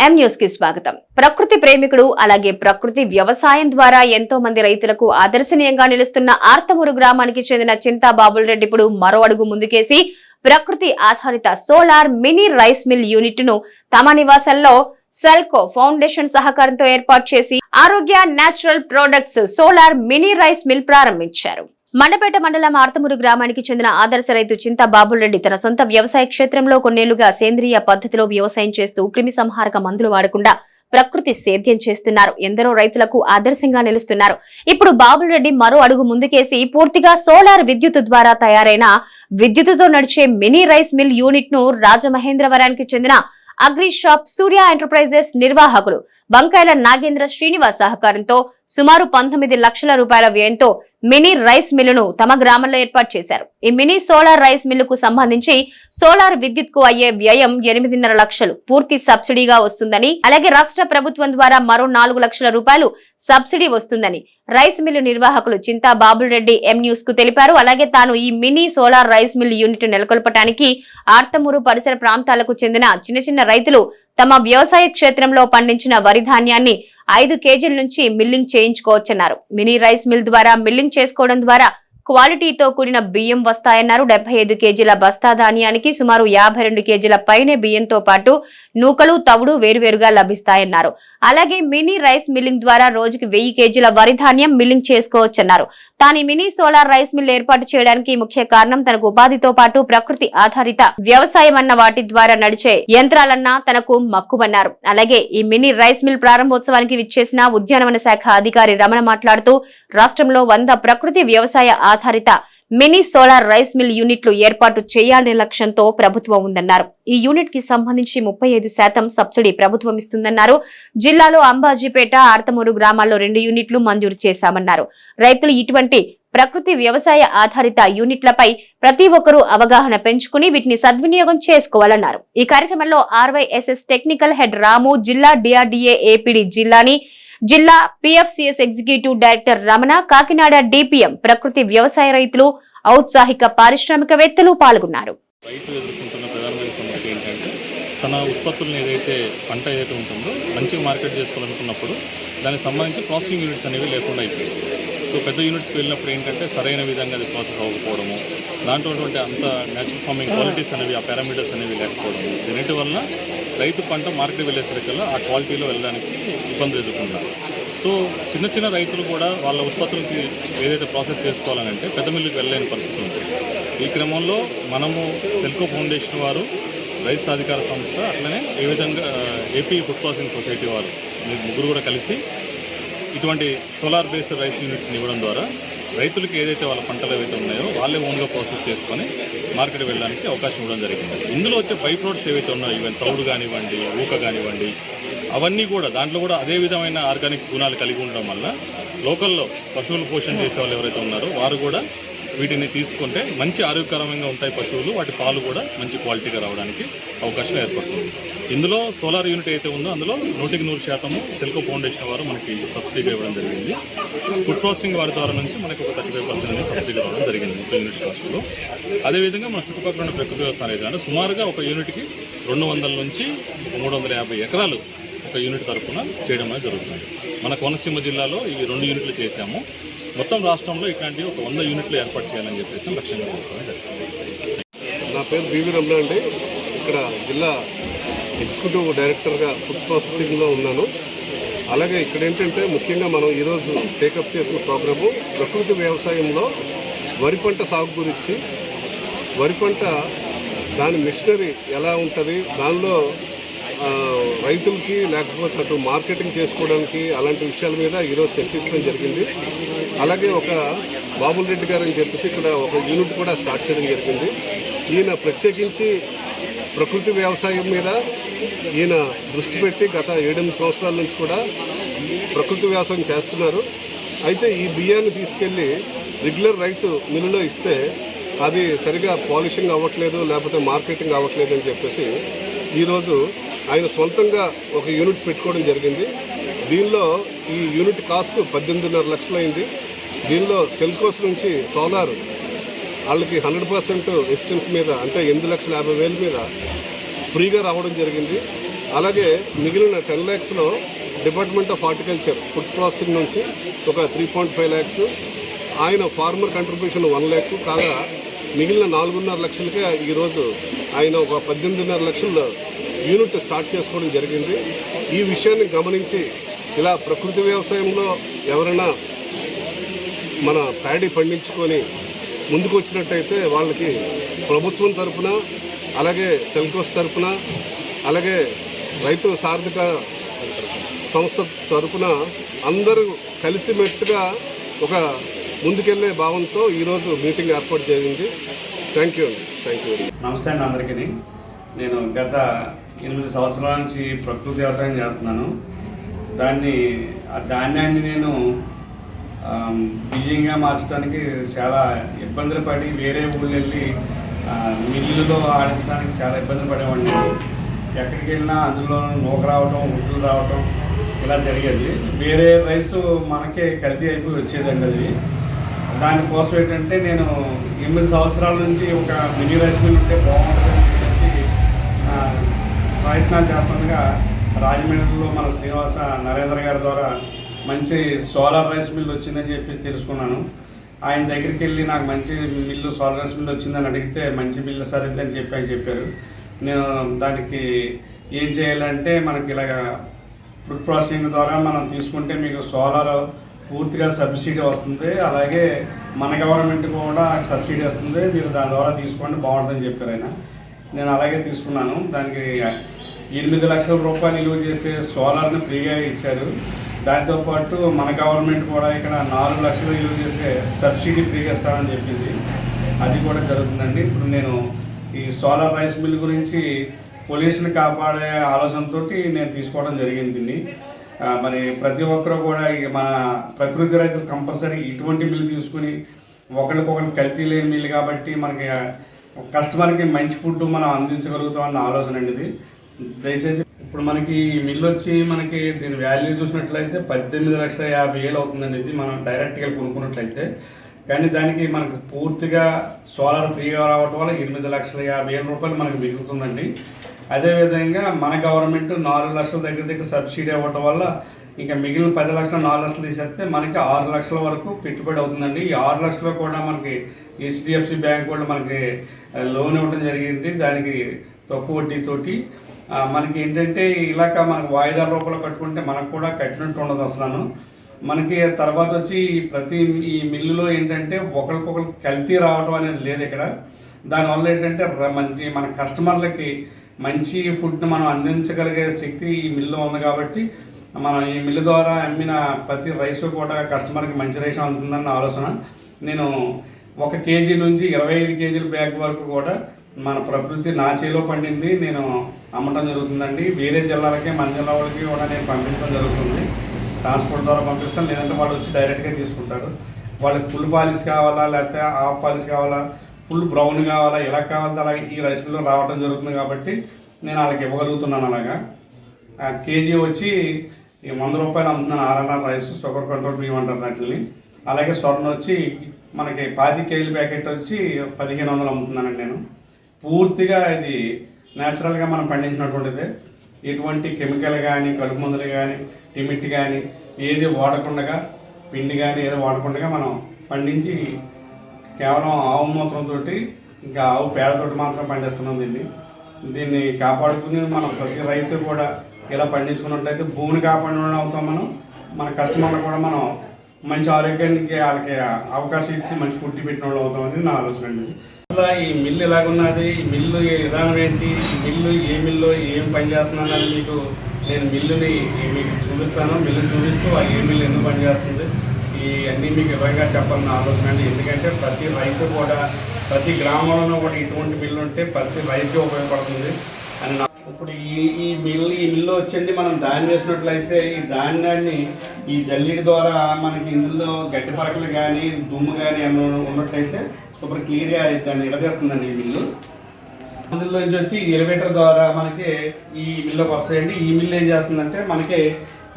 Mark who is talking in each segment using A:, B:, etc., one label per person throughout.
A: ఎం న్యూస్కి స్వాగతం. ప్రకృతి ప్రేమికుడు అలాగే ప్రకృతి వ్యవసాయం ద్వారా ఎంతో మంది రైతులకు ఆదర్శనీయంగా నిలుస్తున్న ఆర్తమూరు గ్రామానికి చెందిన చింతా బాబుల్ రెడ్డి ఇప్పుడు మరో అడుగు ముందుకేసి ప్రకృతి ఆధారిత సోలార్ మినీ రైస్ మిల్ యూనిట్ను తమ నివాసంలో సెల్కో ఫౌండేషన్ సహకారంతో ఏర్పాటు చేసి Arogya natural products solar mini rice mill ప్రారంభించారు. మండపేట మండలం ఆర్తమూరు గ్రామానికి చెందిన ఆదర్శ రైతు చింత బాబులరెడ్డి తన సొంత వ్యవసాయ క్షేత్రంలో కొన్నేళ్ళుగా సేంద్రియ పద్ధతిలో వ్యవసాయం చేస్తూ క్రిమి సంహారక మందులు వాడకుండా ప్రకృతి సేద్యం చేస్తున్నారు. ఎందరో రైతులకు ఆదర్శంగా నిలుస్తున్నారు. ఇప్పుడు బాబులరెడ్డి మరో అడుగు ముందుకేసి పూర్తిగా సోలార్ విద్యుత్ ద్వారా తయారైన విద్యుత్తుతో నడిచే మినీ రైస్ మిల్ యూనిట్ను రాజమహేంద్రవరానికి చెందిన అగ్రి షాప్ సూర్య ఎంటర్ప్రైజెస్ నిర్వాహకులు బంకాయల నాగేంద్ర శ్రీనివాస్ సహకారంతో సుమారు పంతొమ్మిది లక్షల రూపాయల వ్యయంతో మినీ రైస్ మిల్లును తమ గ్రామంలో ఏర్పాటు చేశారు. ఈ మినీ సోలార్ రైస్ మిల్లుకు సంబంధించి సోలార్ విద్యుత్కు అయ్యే వ్యయం ఎనిమిదిన్నర లక్షలు. పూర్తి సబ్సిడీగా వస్తుందని అలాగే రాష్ట్ర ప్రభుత్వం ద్వారా మరో నాలుగు లక్షల రూపాయలు సబ్సిడీ వస్తుందని రైస్ మిల్లు నిర్వాహకులు చింతా బాబుల్ రెడ్డి ఎం న్యూస్కు తెలిపారు. అలాగే తాను ఈ mini solar rice mill unit నెలకొల్పడానికి Arthamuru పరిసర ప్రాంతాలకు చెందిన చిన్న చిన్న రైతులు తమ వ్యవసాయ క్షేత్రంలో పండించిన వరి ధాన్యాన్ని ఐదు కేజీల నుంచి మిల్లింగ్ చేయించుకోవచ్చన్నారు. మినీ రైస్ మిల్ ద్వారా మిల్లింగ్ చేసుకోవడం ద్వారా క్వాలిటీతో కూడిన బియ్యం వస్తాయన్నారు. డెబ్బై ఐదు కేజీల బస్తా ధాన్యానికి సుమారు యాభై రెండు కేజీల పైనే బియ్యంతో పాటు నూకలు తవుడు వేరువేరుగా లభిస్తాయన్నారు. అలాగే మినీ రైస్ మిల్లింగ్ ద్వారా రోజుకి వెయ్యి కేజీల వరి ధాన్యం మిల్లింగ్ చేసుకోవచ్చన్నారు. తాను మినీ సోలార్ రైస్ మిల్ ఏర్పాటు చేయడానికి ముఖ్య కారణం తనకు ఉపాధితో పాటు ప్రకృతి ఆధారిత వ్యవసాయం అన్న వాటి ద్వారా నడిచే యంత్రాలన్నా తనకు మక్కువన్నారు. అలాగే ఈ మినీ రైస్ మిల్ ప్రారంభోత్సవానికి విచ్చేసిన ఉద్యానవన శాఖ అధికారి రమణ మాట్లాడుతూ రాష్ట్రంలో వంద ప్రకృతి వ్యవసాయ ఆధారిత మినీ సోలార్ రైస్ మిల్ యూనిట్లు ఏర్పాటు చేయాలనే లక్ష్యంతో ప్రభుత్వం ఉందన్నారు. ఈ యూనిట్కి సంబంధించి ముప్పై ఐదు శాతం సబ్సిడీ ప్రభుత్వం ఇస్తుందన్నారు. జిల్లాలో అంబాజీపేట ఆర్తమూరు గ్రామాల్లో రెండు యూనిట్లు మంజూరు చేశామన్నారు. రైతులు ఇటువంటి ప్రకృతి వ్యవసాయ ఆధారిత యూనిట్లపై ప్రతి ఒక్కరూ అవగాహన పెంచుకుని వీటిని సద్వినియోగం చేసుకోవాలన్నారు. ఈ కార్యక్రమంలో ఆర్వైఎస్ఎస్ టెక్నికల్ హెడ్ రాము జిల్లా డిఆర్డీఏ ఏపీడీ జిల్లాని జిల్లా PFCS executive director Ramana Kakinada DPM ప్రకృతి వ్యవసాయ రైతులు ఔత్సాహిక పారిశ్రామికవేత్తలు పాల్గొన్నారు.
B: తన ఉత్పత్తులను ఏదైతే పంట ఏదైతే ఉంటుందో మంచిగా మార్కెట్ చేసుకోవాలనుకున్నప్పుడు దానికి సంబంధించి ప్రాసెసింగ్ యూనిట్స్ అనేవి లేకుండా అయిపోయింది. సో పెద్ద యూనిట్స్కి వెళ్ళినప్పుడు ఏంటంటే సరైన విధంగా అది ప్రాసెస్ అవ్వకపోవడము దాంట్లో అంత న్యాచురల్ ఫార్మింగ్ క్వాలిటీస్ అనేవి ఆ పారామీటర్స్ అనేవి లేకపోవడము దీనిటి వల్ల రైతు పంట మార్కెట్ వెళ్ళేసరికల్లా ఆ క్వాలిటీలో వెళ్ళడానికి ఇబ్బంది ఎదుర్కొంటారు సో చిన్న చిన్న రైతులు కూడా వాళ్ళ ఉత్పత్తులకి ఏదైతే ప్రాసెస్ చేసుకోవాలని అంటే పెద్ద మిల్లుకి వెళ్ళలేని పరిస్థితి ఉంది. ఈ క్రమంలో మనము సెల్కో ఫౌండేషన్ వారు రైతు సాధికార సంస్థ అట్లనే ఏ విధంగా ఏపీ ఫుడ్ ప్రాసెసింగ్ సొసైటీ వారు ముగ్గురు కూడా కలిసి ఇటువంటి సోలార్ బేస్డ్ రైస్ యూనిట్స్ని ఇవ్వడం ద్వారా రైతులకు ఏదైతే వాళ్ళ పంటలు ఏవైతే ఉన్నాయో వాళ్ళే ఓన్గా ప్రాసెస్ చేసుకొని మార్కెట్ వెళ్ళడానికి అవకాశం ఇవ్వడం జరిగింది. ఇందులో వచ్చే బై రోడ్స్ ఏవైతే ఉన్నాయో ఈవెన్ తౌడు కానివ్వండి ఊక కానివ్వండి అవన్నీ కూడా దాంట్లో కూడా అదే విధమైన ఆర్గానిక్ గుణాలు కలిగి ఉండడం వల్ల లోకల్లో పశువులు పోషణ చేసే వాళ్ళు ఎవరైతే ఉన్నారో వారు కూడా వీటిని తీసుకుంటే మంచి ఆరోగ్యకరంగా ఉంటాయి పశువులు. వాటి పాలు కూడా మంచి క్వాలిటీగా రావడానికి అవకాశం ఏర్పడుతుంది. ఇందులో సోలార్ యూనిట్ అయితే ఉందో అందులో నూటికి నూరు శాతము సెల్కో ఫౌండేషన్ వారు మనకి సబ్సిడీగా ఇవ్వడం జరిగింది. ఫుడ్ ప్రాసెసింగ్ వారి ద్వారా నుంచి మనకి ఒక థర్టీ ఫైవ్ పర్సెంట్ అనేది సబ్సిడీ రావడం జరిగింది ముప్పై యూనిట్ కాస్ట్లో అదేవిధంగా మన చుట్టుపక్కల ఉన్న ప్రకృతి వ్యవసాయం అయితే అంటే సుమారుగా ఒక యూనిట్కి రెండు వందల నుంచి ఒక మూడు వందల యాభై ఎకరాలు ఒక యూనిట్ తరఫున చేయడం అనేది జరుగుతుంది. మన కోనసీమ జిల్లాలో ఈ రెండు యూనిట్లు చేశాము. మొత్తం రాష్ట్రంలో ఇట్లాంటి ఒక వంద యూనిట్లు ఏర్పాటు చేయాలని చెప్పేసి లక్ష్యంగా
C: నా పేరు బీవీ రమణ అండి. ఇక్కడ జిల్లా ఎగ్జిక్యూటివ్ డైరెక్టర్గా ఫుడ్ ప్రాసెసింగ్లో ఉన్నాను. అలాగే ఇక్కడ ఏంటంటే ముఖ్యంగా మనం ఈరోజు టేకప్ చేసిన ప్రోగ్రాము ప్రకృతి వ్యవసాయంలో వరి పంట సాగు గురించి వరి పంట దాని మిషనరీ ఎలా ఉంటుంది దానిలో రైతులకి లేకపోతే అటు మార్కెటింగ్ చేసుకోవడానికి అలాంటి విషయాల మీద ఈరోజు చర్చించడం జరిగింది. అలాగే ఒక బాబుల్ రెడ్డి గారు అని చెప్పేసి ఇక్కడ ఒక యూనిట్ కూడా స్టార్ట్ చేయడం జరిగింది. ఈయన ప్రత్యేకించి ప్రకృతి వ్యవసాయం మీద ఈయన దృష్టి పెట్టి గత ఏడెనిమిది సంవత్సరాల నుంచి కూడా ప్రకృతి వ్యవసాయం చేస్తున్నారు. అయితే ఈ బియ్యాన్ని తీసుకెళ్ళి రెగ్యులర్ రైస్ మిల్లులో ఇస్తే అది సరిగా పాలిషింగ్ అవ్వట్లేదు లేకపోతే మార్కెటింగ్ అవ్వట్లేదు అని చెప్పేసి ఈరోజు ఆయన సొంతంగా ఒక యూనిట్ పెట్టుకోవడం జరిగింది. దీనిలో ఈ యూనిట్ కాస్ట్ పద్దెనిమిదిన్నర లక్షలైంది. దీనిలో సెల్కోస్ నుంచి సోలార్ వాళ్ళకి హండ్రెడ్ పర్సెంట్ ఎస్టెన్స్ మీద అంటే ఎనిమిది లక్షల యాభై వేల మీద ఫ్రీగా రావడం జరిగింది. అలాగే మిగిలిన ten ల్యాక్స్లో department of horticulture food processing నుంచి ఒక త్రీ పాయింట్ ఫైవ్ ల్యాక్స్ ఆయన ఫార్మర్ కంట్రిబ్యూషన్ వన్ ల్యాక్ కాగా మిగిలిన నాలుగున్నర లక్షలకే ఈరోజు ఆయన ఒక పద్దెనిమిదిన్నర లక్షల్లో యూనిట్ స్టార్ట్ చేసుకోవడం జరిగింది. ఈ విషయాన్ని గమనించి ఇలా ప్రకృతి వ్యవసాయంలో ఎవరైనా మన ప్యాడీ పండించుకొని ముందుకు వచ్చినట్టయితే వాళ్ళకి ప్రభుత్వం తరఫున అలాగే సెల్కోస్ తరఫున అలాగే రైతు సార్థక సంస్థ తరపున అందరూ కలిసిమెట్టుగా ఒక ముందుకెళ్ళే భావంతో ఈరోజు మీటింగ్ ఏర్పాటు జరిగింది. థ్యాంక్ యూ అండి. థ్యాంక్ యూ
D: నమస్తే అండి అందరికీ. నేను గత ఎనిమిది సంవత్సరాల నుంచి ప్రకృతి వ్యవసాయం చేస్తున్నాను. దాన్ని ఆ ధాన్యాన్ని నేను బియ్యంగా మార్చడానికి చాలా ఇబ్బందులు పడి వేరే ఊళ్ళు వెళ్ళి మిల్లులో ఆడించడానికి చాలా ఇబ్బంది పడేవాడిని. ఎక్కడికి వెళ్ళినా అందులో నూక రావటం ఉడ్లు రావటం ఇలా జరిగేది. వేరే రైస్ మనకే కల్తీ అయిపోయి వచ్చేదండి అది. దానికోసం ఏంటంటే నేను ఎనిమిది సంవత్సరాల నుంచి ఒక మినీ రైస్ మిల్ ఉంటే బాగుంటుంది. ప్రయత్నాలు చేస్తుండగా రాజమండ్రిలో మన శ్రీనివాస నరేంద్ర గారి ద్వారా మంచి సోలార్ రైస్ మిల్ వచ్చిందని చెప్పేసి తెలుసుకున్నాను. ఆయన దగ్గరికి వెళ్ళి నాకు మంచి మిల్లు సోలార్ రైస్ మిల్ వచ్చిందని అడిగితే మంచి మిల్లు సరే అని చెప్పి అని చెప్పారు. నేను దానికి ఏం చేయాలంటే మనకి ఇలాగ ఫుడ్ ప్రాసెసింగ్ ద్వారా మనం తీసుకుంటే మీకు సోలార్ పూర్తిగా సబ్సిడీ వస్తుంది. అలాగే మన గవర్నమెంట్ కూడా సబ్సిడీ వస్తుంది. మీరు దాని ద్వారా తీసుకోండి బాగుంటుందని చెప్పారు ఆయన. నేను అలాగే తీసుకున్నాను. దానికి ఎనిమిది లక్షల రూపాయలు విలువ చేసే సోలార్ని ఫ్రీగా ఇచ్చారు. దాంతోపాటు మన గవర్నమెంట్ కూడా ఇక్కడ నాలుగు లక్షలు విలువ చేసే సబ్సిడీ ఫ్రీగా ఇస్తానని చెప్పింది. అది కూడా జరుగుతుందండి. ఇప్పుడు నేను ఈ సోలార్ రైస్ మిల్ గురించి పొల్యూషన్ కాపాడే ఆలోచనతో నేను తీసుకోవడం జరిగింది మరి ప్రతి ఒక్కరు కూడా మన ప్రకృతి రైతులు కంపల్సరీ ఇటువంటి మిల్లు తీసుకుని ఒకరికొకరు కల్తీ లేని మిల్లు కాబట్టి మనకి కస్టమర్కి మంచి ఫుడ్ మనం అందించగలుగుతాం అన్న ఆలోచన అండి ఇది. దయచేసి ఇప్పుడు మనకి ఈ మిల్లు వచ్చి మనకి దీని వాల్యూ చూసినట్లయితే పద్దెనిమిది లక్షల యాభై వేలు అవుతుందండి. ఇది మనం డైరెక్ట్గా కొనుక్కున్నట్లయితే. కానీ దానికి మనకు పూర్తిగా సోలార్ ఫ్రీగా రావటం వల్ల ఎనిమిది లక్షల యాభై వేల రూపాయలు మనకు మిగులుతుందండి. అదేవిధంగా మన గవర్నమెంట్ నాలుగు లక్షల దగ్గర దగ్గర సబ్సిడీ అవ్వటం వల్ల ఇంకా మిగిలిన పది లక్షలు నాలుగు లక్షలు తీసేస్తే మనకి ఆరు లక్షల వరకు పెట్టుబడి అవుతుందండి. ఈ ఆరు లక్షలు కూడా మనకి హెచ్డిఎఫ్సి బ్యాంక్ కూడా మనకి లోన్ ఇవ్వడం జరిగింది. దానికి తక్కువ వడ్డీతోటి మనకి ఏంటంటే ఇలాగ మనకు వాయిదా రూపంలో కట్టుకుంటే మనకు కూడా కట్టినట్టు ఉండదు అసలు మనకి తర్వాత వచ్చి ప్రతి ఈ మిల్లులో ఏంటంటే ఒకరికొకరు కల్తీ రావడం అనేది లేదు ఇక్కడ. దానివల్ల ఏంటంటే మంచి మన కస్టమర్లకి మంచి ఫుడ్ని మనం అందించగలిగే శక్తి ఈ మిల్లు ఉంది కాబట్టి మనం ఈ మిల్లు ద్వారా అమ్మిన ప్రతి రైస్ కూడా కస్టమర్కి మంచి రైస్ అందుతుందన్న ఆలోచన. నేను ఒక కేజీ నుంచి ఇరవై ఐదు కేజీల బ్యాగ్ వరకు కూడా మన ప్రకృతి నా చేలో పండింది నేను అమ్మటం జరుగుతుందండి. వేరే జిల్లాలకి మన జిల్లా వాళ్ళకి కూడా నేను పంపించడం జరుగుతుంది. ట్రాన్స్పోర్ట్ ద్వారా పంపిస్తాను లేదంటే వాళ్ళు వచ్చి డైరెక్ట్గా తీసుకుంటారు. వాళ్ళకి ఫుల్ పాలిష్ కావాలా లేకపోతే హాఫ్ పాలిష్ కావాలా ఫుల్ బ్రౌన్ కావాలా ఎలా కావాలంటే అలా ఈ రైస్ మిల్లో రావడం జరుగుతుంది కాబట్టి నేను వాళ్ళకి ఇవ్వగలుగుతున్నాను అలాగా. ఆ కేజీ వచ్చి ఈ వంద రూపాయలు అమ్ముతున్నాను ఆర్ఎన్ఆర్ రైస్ షుగర్ కంట్రోల్ బియ్యం అంటారు వాటిని అలాగే స్వర్ణ వచ్చి మనకి పాతి కేజీల ప్యాకెట్ వచ్చి పదిహేను వందలు అమ్ముతున్నానండి నేను. పూర్తిగా ఇది న్యాచురల్గా మనం పండించినటువంటిది. ఎటువంటి కెమికల్ కానీ కలుపు మందులు కానీ టిమిట్ కానీ ఏది వాడకుండా పిండి కానీ ఏది వాడకుండా మనం పండించి కేవలం ఆవు మూత్రంతో ఇంకా ఆవు పేడతోటి మాత్రం పండిస్తున్నాం దీన్ని. దీన్ని కాపాడుకుని మనం ప్రతి రైతు కూడా ఇలా పండించుకున్నట్టయితే భూమిని కాపాడిన అవుతాం మనం. మన కస్టమర్లు కూడా మనం మంచి ఆరోగ్యానికి వాళ్ళకి అవకాశం ఇచ్చి మంచి ఫుడ్ పెట్టిన వాళ్ళు అవుతామని నా ఆలోచన అండి. అసలు ఈ మిల్లు ఎలాగున్నది? ఈ మిల్లు విధానం ఏంటి? ఈ మిల్లు ఏ మిల్లు ఏం పని చేస్తున్నాను అని మీకు నేను మిల్లుని మీకు చూపిస్తాను. మిల్లు చూపిస్తూ ఆ ఏ మిల్లు ఎందుకు పనిచేస్తుంది ఈ అన్నీ మీకు వివరంగా చెప్పాలని ఆలోచన అండి. ఎందుకంటే ప్రతి రైతు కూడా ప్రతి గ్రామంలో కూడా ఇటువంటి మిల్లు ఉంటే ప్రతి రైతు ఉపయోగపడుతుంది అని నా ఇప్పుడు ఈ ఈ మిల్లు ఈ మిల్లు వచ్చండి మనం ధాన్యం వేసినట్లయితే ఈ ధాన్యాన్ని ఈ జల్లిడి ద్వారా మనకి ఇందులో గడ్డి పరకలు కానీ దుమ్ము కానీ ఏమైనా ఉన్నట్లయితే సూపర్ క్లియర్గా దాన్ని ఇడదేస్తుందండి ఈ మిల్లు. అందులో నుంచి వచ్చి ఎలివేటర్ ద్వారా మనకి ఈ మిల్లుకి వస్తాయండి. ఈ మిల్లు ఏం చేస్తుందంటే మనకి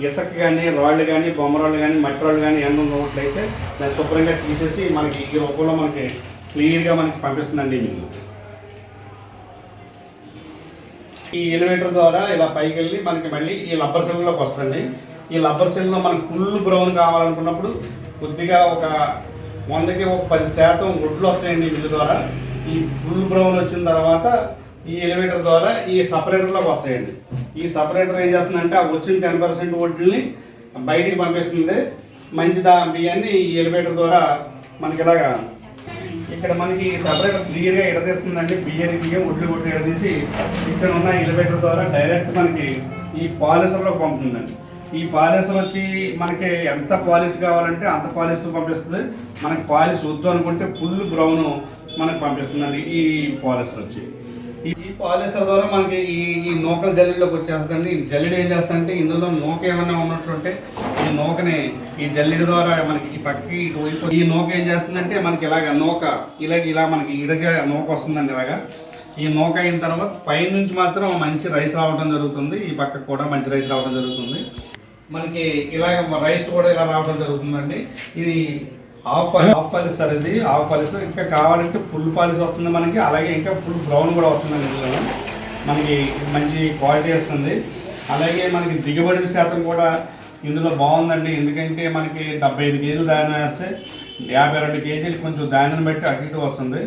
D: ఇసుక కానీ రాళ్ళు కానీ బొమ్మ రాళ్ళు కానీ మట్టి రాళ్ళు కానీ ఏమైనా ఉన్నట్లయితే దాన్ని శుభ్రంగా తీసేసి మనకి ఈ రూపంలో మనకి క్లియర్గా మనకి పంపిస్తుందండి ఈ మిల్లు. ఈ ఎలివేటర్ ద్వారా ఇలా పైకి వెళ్ళి మనకి మళ్ళీ ఈ లబ్బర్ సెల్లోకి వస్తుంది. ఈ లబ్బర్ సెల్లో మనకు ఫుల్ బ్రౌన్ కావాలనుకున్నప్పుడు కొద్దిగా ఒక వందకి ఒక పది శాతం గుడ్లు వస్తాయండి వీటి ద్వారా. ఈ ఫుల్ బ్రౌన్ వచ్చిన తర్వాత ఈ ఎలివేటర్ ద్వారా ఈ సపరేటర్లోకి వస్తాయండి. ఈ సపరేటర్ ఏం చేస్తుందంటే ఆ వచ్చిన టెన్ పర్సెంట్ వడ్లని బయటికి పంపిస్తుంది. మంచి దా బియ్యాన్ని ఈ ఎలివేటర్ ద్వారా మనకి ఇలాగా ఇక్కడ మనకి సపరేటర్ క్లియర్గా ఎడదీస్తుందండి బియ్యం బియ్యం ఒడ్లు కొట్టి ఎడదీసి ఇక్కడ ఉన్న ఎలివేటర్ ద్వారా డైరెక్ట్ మనకి ఈ పాలిసర్లో పంపుతుందండి. ఈ పాలిసర్ వచ్చి మనకి ఎంత పాలిష్ కావాలంటే అంత పాలిష్ పంపిస్తుంది. మనకి పాలిష్ వద్దు అనుకుంటే ఫుల్ బ్రౌన్ మనకు పంపిస్తుందండి ఈ పాలిసర్ వచ్చి. ఈ ఈ పాలిస్టర్ ద్వారా మనకి ఈ ఈ నూకలు జల్లిలోకి వచ్చేస్తుందండి. ఈ జల్లెడ ఏం చేస్తుందంటే ఇందులో నూక ఏమైనా ఉన్నట్టుంటే ఈ నూకని ఈ జల్లెడ ద్వారా మనకి ఈ పక్కకి ఈ నూక ఏం చేస్తుందంటే మనకి ఇలాగ నూక ఇలాగ ఇలా మనకి ఇదిగా నూక వస్తుందండి ఇలాగా. ఈ నూక అయిన తర్వాత పైనుంచి మాత్రం మంచి రైస్ రావడం జరుగుతుంది. ఈ పక్కకు కూడా మంచి రైస్ రావడం జరుగుతుంది. మనకి ఇలాగ రైస్ కూడా ఇలా రావడం జరుగుతుందండి. ఇది half polish half polish sir ఇది హాఫ్ పాలిస్ ఇంకా కావాలంటే ఫుల్ పాలిస్ వస్తుంది మనకి అలాగే ఇంకా ఫుల్ బ్రౌన్ కూడా వస్తుంది ఇందులో. మనకి మంచి క్వాలిటీ వస్తుంది. అలాగే మనకి దిగుబడి శాతం కూడా ఇందులో బాగుందండి. ఎందుకంటే మనకి డెబ్బై ఐదు కేజీలు ధాన్యం వేస్తే యాభై రెండు కేజీలు కొంచెం ధాన్యం బట్టి అటు ఇటు వస్తుంది.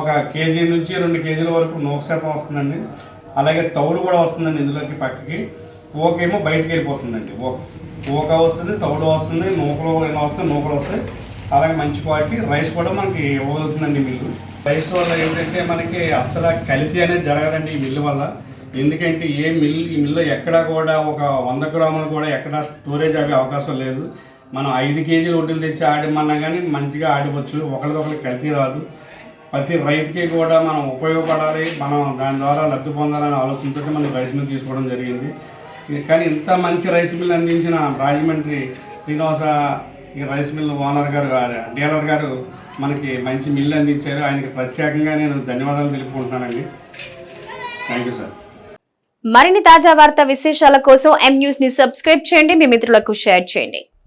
D: ఒక కేజీ నుంచి రెండు కేజీల వరకు నూక శాతం వస్తుందండి. అలాగే తౌడు కూడా వస్తుందండి ఇందులోకి పక్కకి. ఓకేమో బయటికి వెళ్ళిపోతుందండి. ఓక ఓక వస్తుంది తౌడు వస్తుంది నూకలు ఏమో వస్తుంది నూకలు వస్తాయి అలాగే మంచి క్వాలిటీ. రైస్ కూడా మనకి ఇవ్వగలుగుతుందండి మిల్లు. రైస్ వల్ల ఏంటంటే మనకి అస్సలు కలిపి అనేది జరగదండి ఈ మిల్లు వల్ల. ఎందుకంటే ఏ మిల్ ఈ మిల్లు ఎక్కడ కూడా ఒక వంద గ్రాములు కూడా ఎక్కడ స్టోరేజ్ అయ్యే అవకాశం లేదు. మనం ఐదు కేజీలు ఒడ్డులు తెచ్చి ఆడమన్నా కానీ మంచిగా ఆడివచ్చు. ఒకరికొకరికి కల్తీ రాదు. ప్రతి రైతుకి కూడా మనం ఉపయోగపడాలి. మనం దాని ద్వారా లబ్ధి పొందాలనే ఆలోచనతో మనం రైస్ మిల్ తీసుకోవడం జరిగింది. కానీ ఇంత మంచి రైస్ మిల్ అందించిన రాజమండ్రి శ్రీనివాస ఈ రైస్ మిల్ ఓనర్ గారు డీలర్ గారు మనకి మంచి మిల్ అందించారు. ఆయనకి ప్రత్యేకంగా నేను ధన్యవాదాలు తెలుపుకుంటున్నానండి. థ్యాంక్ యూ సార్
A: మరిన్ని తాజా వార్తా విశేషాల కోసం ఎం న్యూస్ని సబ్స్క్రైబ్ చేయండి. మీ మిత్రులకు షేర్ చేయండి.